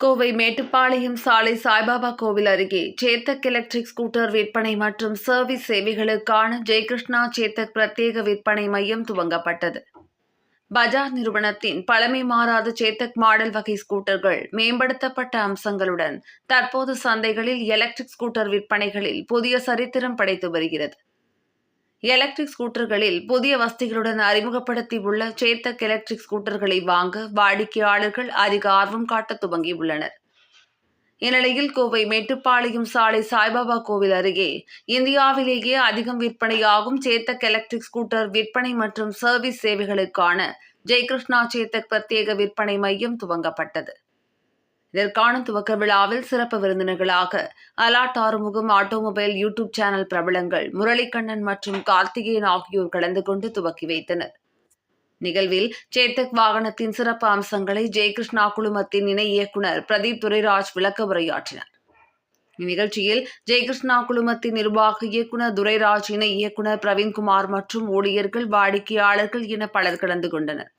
கோவை மேட்டுப்பாளையம் சாலை சாய்பாபா கோவில் அருகே சேத்தக் எலக்ட்ரிக் ஸ்கூட்டர் விற்பனை மற்றும் சர்வீஸ் சேவைகளுக்கான ஜெயகிருஷ்ணா சேத்தக் பிரத்யேக விற்பனை மையம் துவங்கப்பட்டது. பஜாஜ் நிறுவனத்தின் பழமை மாறாத சேத்தக் மாடல் வகை ஸ்கூட்டர்கள் மேம்படுத்தப்பட்ட அம்சங்களுடன் தற்போது சந்தைகளில் எலக்ட்ரிக் ஸ்கூட்டர் விற்பனைகளில் புதிய சரித்திரம் படைத்து வருகிறது. எலக்ட்ரிக் ஸ்கூட்டர்களில் புதிய வசதிகளுடன் அறிமுகப்படுத்தியுள்ள சேத்தக் எலக்ட்ரிக் ஸ்கூட்டர்களை வாங்க வாடிக்கையாளர்கள் அதிக ஆர்வம் காட்ட துவங்கியுள்ளனர். இந்நிலையில் கோவை மேட்டுப்பாளையம் சாலை சாய்பாபா கோவில் அருகே இந்தியாவிலேயே அதிகம் விற்பனையாகும் சேத்தக் எலக்ட்ரிக் ஸ்கூட்டர் விற்பனை மற்றும் சர்வீஸ் சேவைகளுக்கான ஜெயகிருஷ்ணா சேத்தக் பிரத்யேக விற்பனை மையம் துவங்கப்பட்டது. இதற்கான துவக்க விழாவில் சிறப்பு விருந்தினர்களாக அலாட் ஆறுமுகம் ஆட்டோமொபைல் யூடியூப் சேனல் பிரபலங்கள் முரளிக்கண்ணன் மற்றும் கார்த்திகேயன் ஆகியோர் கலந்து கொண்டு துவக்கி வைத்தனர். நிகழ்வில் சேத்தக் வாகனத்தின் சிறப்பு அம்சங்களை ஜெயகிருஷ்ணா குழுமத்தின் இணை இயக்குனர் பிரதீப் துரைராஜ் விளக்க உரையாற்றினார். இந்நிகழ்ச்சியில் ஜெயகிருஷ்ணா குழுமத்தின் நிர்வாக இயக்குனர் துரைராஜ் இணை இயக்குனர் பிரவீன்குமார் மற்றும் ஊழியர்கள் வாடிக்கையாளர்கள் என பலர் கலந்து கொண்டனர்.